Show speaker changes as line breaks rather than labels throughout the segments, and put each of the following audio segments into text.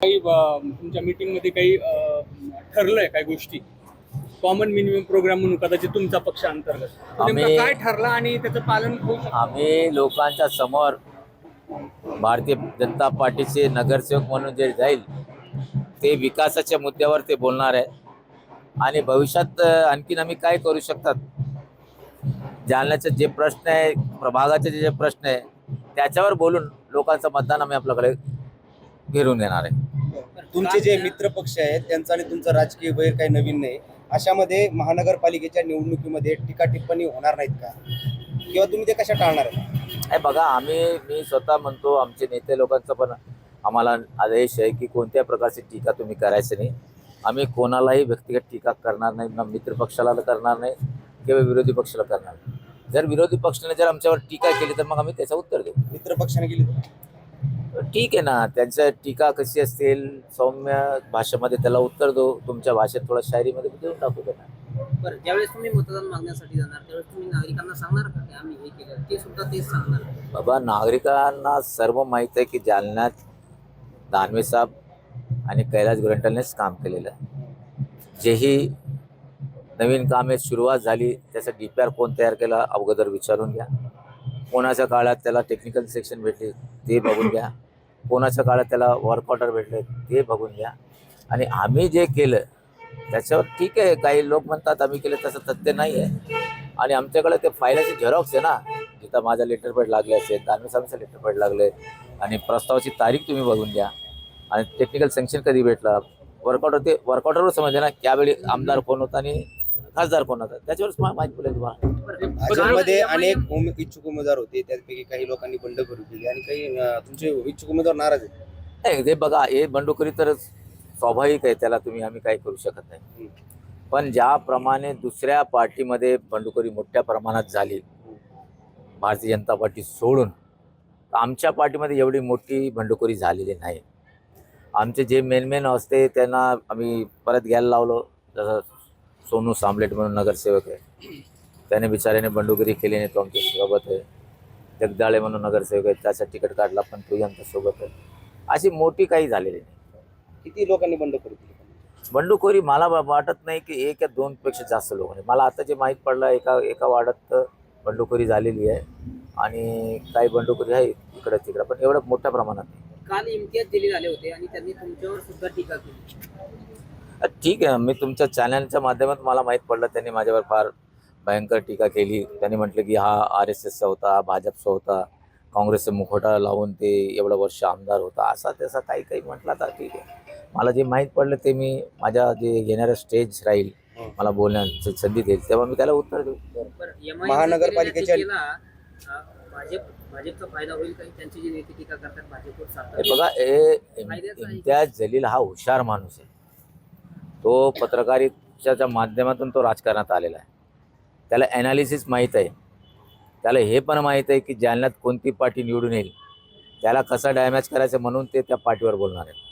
काही तुमच्या मीटिंगमध्ये काही ठरलंय काही गोष्टी? कॉमन मिनिमम प्रोग्राम म्हणून कदाचित तुमचा पक्ष अंतर्गत.
आम्ही-
काय ठरला आणि त्याचं पालन होऊ शकतं?
आम्ही लोकांच्या समोर भारतीय जनता पार्टीचे नगरसेवक म्हणून जे जाईल ते विकासाच्या मुद्द्यावर ते बोलणार आहे आणि भविष्यात अ, आणखीन आम्ही काय करू शकतात? जालन्याचे जे प्रश्न आहे प्रभागाचे जे जे प्रश्न आहे त्याच्यावर बोलून लोकांचं मतदान आम्ही आपल्याकडे घेऊन येणार आहे.
तुमचे जे मित्र पक्ष आहेत त्यांचा आणि तुमचा राजकीय वैर काही नवीन नाही अशामध्ये महानगरपालिकेच्या निवडणुकीमध्ये टीका टिप्पणी होणार नाहीत का? किंवा तुम्ही ते कशा टाळणार आहे
हे बघा आम्ही मी स्वतः म्हणतो आमचे नेते लोकांचा पण आम्हाला आदेश आहे की कोणत्या प्रकारची टीका तुम्ही करायची नाही. आम्ही कोणालाही व्यक्तिगत टीका करणार नाही ना मित्र पक्षाला करणार नाही किंवा विरोधी पक्षाला करणार नाही. जर विरोधी पक्षाने जर आमच्यावर टीका केली तर मग आम्ही त्याचं उत्तर देऊ.
मित्र पक्षाने गेली
ठीक आहे ना. त्यांचं टीका कशी असतील? सौम्य भाषेमध्ये त्याला उत्तर देऊ तुमच्या भाषेत थोडं शायरीमध्ये देऊन टाकू त्यांना.
बरं ज्यावेळेस तुम्ही मतदान मागण्यासाठी जाणार त्यावेळेस तुम्ही नागरिकांना सांगणार का? की आम्ही हे केलं? ते सुद्धा तेच सांगणार.
बाबा नागरिकांना सर्व माहीत आहे की जालन्यात दानवे साहेब आणि कैलास गोरंटलनेच काम केलेलं जेही नवीन कामे सुरुवात झाली त्याचं डी पी आर कोण तयार केला अगोदर विचारून घ्या. कोणाच्या काळात त्याला टेक्निकल सेक्शन भेटले ते बघून घ्या. कोणाच्या काळात त्याला वर्क ऑर्डर भेटले ते बघून घ्या. आणि आम्ही जे केलं त्याच्यावर ठीक आहे काही लोक म्हणतात आम्ही केलं तसं तथ्य नाही आहे आणि आमच्याकडे ते फायलाचे झेरॉक्स आहे ना जिथं माझा लेटरपॅड लागले असेल दानवे साहेबांचं लागले आणि प्रस्तावाची तारीख तुम्ही बघून घ्या. आणि टेक्निकल सँक्शन कधी भेटला? वर्कआउटर ते वर्कआउटरवर समजले ना त्यावेळी आमदार कोण होता आणि खासदार कोण होता? त्याच्यावरच माहिती पडेल तुम्हाला.
भाजपमध्ये
यामुळे-
अनेक उमे- इच्छुक उमेदवार होते त्यापैकी काही लोकांनी बंडखोरी केली आणि काही अं, तुमचे इच्छुक उमेदवार नाराज आहेत.
नाही ते बघा हे बंडखोरी तर स्वाभाविक आहे त्याला तुम्ही आम्ही काही करू शकत नाही. पण ज्याप्रमाणे दुसऱ्या पार्टीमध्ये बंडखोरी मोठ्या प्रमाणात झाली भारतीय जनता पार्टी सोडून आमच्या पार्टीमध्ये एवढी मोठी बंडखोरी झालेली नाही. आमचे जे मेन मेन असते त्यांना आम्ही परत घ्यायला लावलो जसं सोनू सामलेट म्हणून नगरसेवक आहे. त्याने बिचाऱ्याने बंडखोरी केली नाही तो आमच्यासोबत आहे. जगदाळे म्हणून नगरसेवक आहे. त्याचा तिकीट काढला पण तोही आमच्यासोबत आहे. अशी मोठी काही झालेली नाही.
किती लोकांनी बंडखोरी केली?
बंडखोरी मला वाटत नाही की एक या दोन पेक्षा जास्त लोकांनी मला आता जे माहीत पडलं एका एका वार्डात बंडखोरी झालेली आहे. आणि काही बंडखोरी आहे इकडं तिकडं पण एवढं मोठ्या प्रमाणात नाही.
काल इम्तियाज दिले झाले होते आणि त्यांनी तुमच्यावर सुद्धा टीका केली.
ठीक आहे. मी तुमच्या चॅनलच्या माध्यमात मला माहीत पडलं. त्यांनी माझ्यावर फार भयंकर टीका केली. त्यांनी म्हटलं की हा आर एस एसचा होता भाजपचा होता काँग्रेसचा मुखोटा लावून ते एवढं वर्ष आमदार होता. असा त्याचा काही काही म्हटला तर ठीक आहे. मला जे माहीत पडलं ते मी माझ्या जे येणारं स्टेज राहील मला बोलण्याची संधी देईल. तेव्हा मी त्याला उत्तर देऊ.
महानगरपालिकेच्या-
केलेल्या टीकेला, अं, भाजप भाजपचा फायदा होईल काही त्यांची जी नेते टीका करतात भाजपवर
हे
सारखं
बघा हे इम- इम्तियाज जलील हा हुशार माणूस आहे. तो पत्रकारितेच्या माध्यमातून तो राजकारणात आलेला आहे. त्याला ॲनालिसिस माहीत आहे. त्याला हे पण माहीत आहे की जालन्यात कोणती पार्टी निवडून येईल त्याला कसं डॅमेज करायचं म्हणून ते त्या पार्टीवर बोलणार आहेत.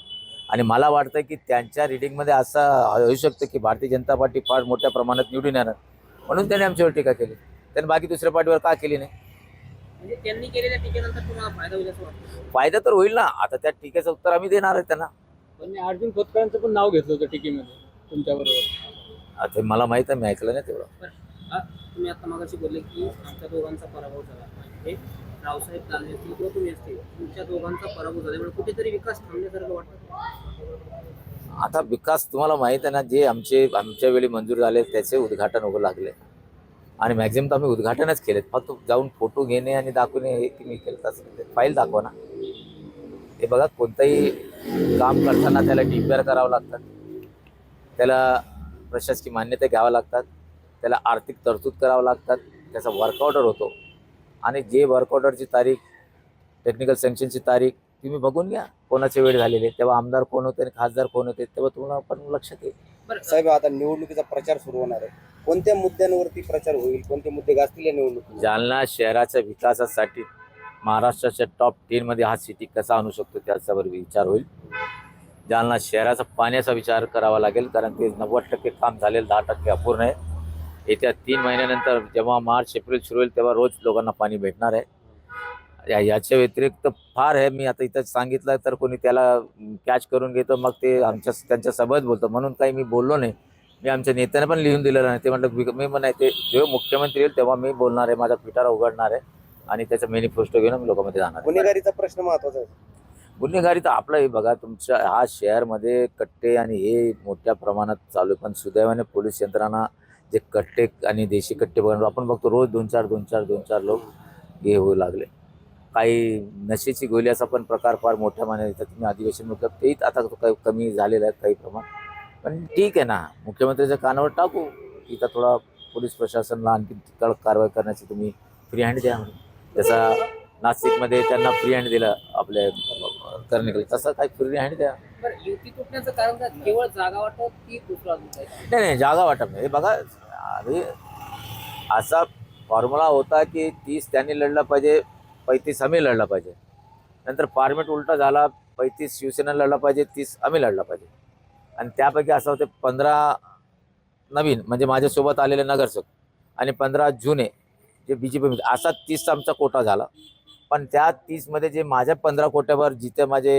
आणि मला वाटतं की त्यांच्या रिडिंगमध्ये असं होऊ शकतं की भारतीय जनता पार्टी फार मोठ्या प्रमाणात निवडून येणार. म्हणून त्यांनी आमच्यावर टीका केली. त्यांनी बाकी दुसऱ्या पार्टीवर का केली नाही?
म्हणजे त्यांनी केलेल्या टीकेनंतर तुम्हाला फायदा होईल असं वाटतं.
फायदा तर होईल ना. आता त्या टीकेचं उत्तर आम्ही देणार आहे त्यांना.
पण मी अर्जुन खोतकरांचं पण नाव घेतलं होतं टीकेमध्ये तुमच्याबरोबर.
आता मला माहीत आहे मी ऐकलं नाही तेवढं.
तुम्ही आता मागाशी बोलले की आमच्या दोघांचा पराभव झाला. हे रावसाहेब दानवे असतील किंवा तुम्ही असतील तुमच्या दोघांचा पराभव झाल्यामुळे कुठेतरी विकास थांबल्यासारखं वाटतं?
आता विकास तुम्हाला माहीत आहे ना जे आमचे आमच्या वेळी मंजूर झाले त्याचे उद्घाटन उभं लागले. आणि मॅक्झिमम तर आम्ही उद्घाटनच केलेत. फक्त जाऊन फोटो घेणे आणि दाखवणे हे की मी केलं तसं फाईल दाखवा ना. हे बघा कोणतंही काम करताना त्याला डी पी आर करावं लागतात त्याला प्रशासकीय मान्यता घ्यावं लागतात. त्याला आर्थिक तरतूद करावं लागतात त्याचा वर्क ऑर्डर होतो. आणि जे वर्क ऑर्डरची तारीख टेक्निकल सँक्शनची तारीख तुम्ही बघून घ्या कोणाचे वेळ झालेले तेव्हा आमदार कोण होते आणि खासदार कोण होते तेव्हा तुम्हाला पण लक्षात येईल.
बरं.
साहेब आता निवडणुकीचा प्रचार सुरू होणार आहे. कोणत्या मुद्द्यांवरती प्रचार होईल? कोणते मुद्दे गाजतील या निवडणुकीत
जालना शहराच्या विकासासाठी महाराष्ट्राच्या टॉप टेनमध्ये हा सिटी कसा आणू शकतो त्याच्यावर विचार होईल. जालना शहराचा पाण्याचा विचार करावा लागेल कारण ते नव्वद टक्के काम झालेलं दहा टक्के अपूर्ण आहे. येत्या तीन महिन्यानंतर जेव्हा मार्च एप्रिल सुरू होईल तेव्हा रोज लोकांना पाणी भेटणार आहे. या- याच्या व्यतिरिक्त फार आहे मी आता इथं सांगितलं तर कोणी त्याला कॅच करून घेतो मग ते आमच्या त्यांच्यासोबत बोलतो. म्हणून काही मी बोललो नाही. मी आमच्या नेत्याने पण लिहून दिलेलं नाही. ते म्हटलं "मी- म्हणाय ते जेव्हा मुख्यमंत्री येईल तेव्हा मी बोलणार आहे. माझा पिटारा उघडणार आहे आणि त्याचा मॅनिफेस्टो घेऊन मी लोकांमध्ये जाणार आहे.
गुन्हेगारीचा प्रश्न महत्त्वाचा आहे.
गुन्हेगारी तर आपलं हे बघा तुमच्या हा शहरमध्ये कट्टे आणि हे मोठ्या प्रमाणात चालू आहे. पण सुदैवाने पोलीस यंत्रणा जे कट्टे आणि देशी कट्टे बघून आपण बघतो रोज दोन चार दोन चार दोन चार लोक हे होऊ लागले. काही नशेची गोल्याचा पण प्रकार फार मोठ्या माने येतात. तुम्ही अधिवेशन म्हटलं तेही आता काही कमी झालेलं आहे काही प्रमाण. पण ठीक आहे ना मुख्यमंत्र्याच्या कानावर टाकू. इथं थोडा पोलीस प्रशासनाला आणखी कडक कारवाई करण्याची तुम्ही फ्री हँड द्या त्याचा नाशिकमध्ये त्यांना फ्री हँड दिलं आपल्या करणे तसं काही फ्री हँड द्या
बरं युती तुटण्याचं कारण काय? केवळ जागा वाटत की दुसरा अजून काही?
नाही नाही जागा वाटप नाही. हे बघा अरे असा फॉर्म्युला होता की तीस त्यांनी लढला पाहिजे पैतीस आम्ही लढला पाहिजे. नंतर फॉर्मेट उलटा झाला पैतीस शिवसेना लढला पाहिजे तीस आम्ही लढला पाहिजे. आणि त्यापैकी असं होते पंधरा नवीन म्हणजे माझ्यासोबत आलेले नगरसेवक आणि पंधरा जुने जे बी जे पी असा तीसचा आमचा कोटा झाला. पण त्या तीसमध्ये जे माझ्या पंधरा कोट्यावर जिथे माझे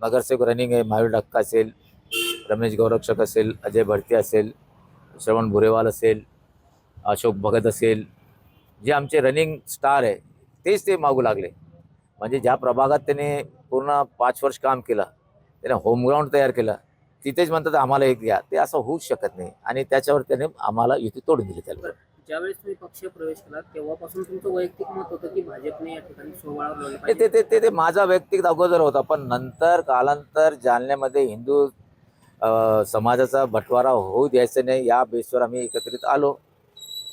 नगरसेवक रनिंग आहे महावीर डक्का असेल रमेश गौरक्षक असेल अजय भरती असेल श्रवण भुरेवाल असेल अशोक भगत असेल जे आमचे रनिंग स्टार आहे तेच ते मागू लागले. म्हणजे ज्या प्रभागात त्याने पूर्ण पाच वर्ष काम केलं त्याने होमग्राऊंड तयार केलं तिथेच म्हणतात आम्हाला एक घ्या ते असं होऊच शकत नाही. आणि त्याच्यावर त्याने आम्हाला युती तोडून दिली त्याला.
ज्यावेळेस तुम्ही पक्ष प्रवेश केला तेव्हापासून तुमचं वैयक्तिक मत होतं की भाजपने या ठिकाणी लढलं
ते ते ते ते माझा वैयक्तिक अगोदर होता पण नंतर कालांतर जालन्यामध्ये हिंदू समाजाचा बंटवारा होऊ द्यायचा नाही या बेसवर आम्ही एकत्रित आलो.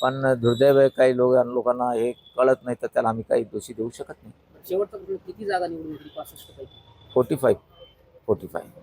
पण दुर्दैव काही लोक लोकांना हे कळत नाही तर त्याला आम्ही काही दोषी देऊ शकत नाही.
शेवटचा प्रश्न किती जागा निवडून पासष्ट
फोर्टी फाईव्ह. Forty five.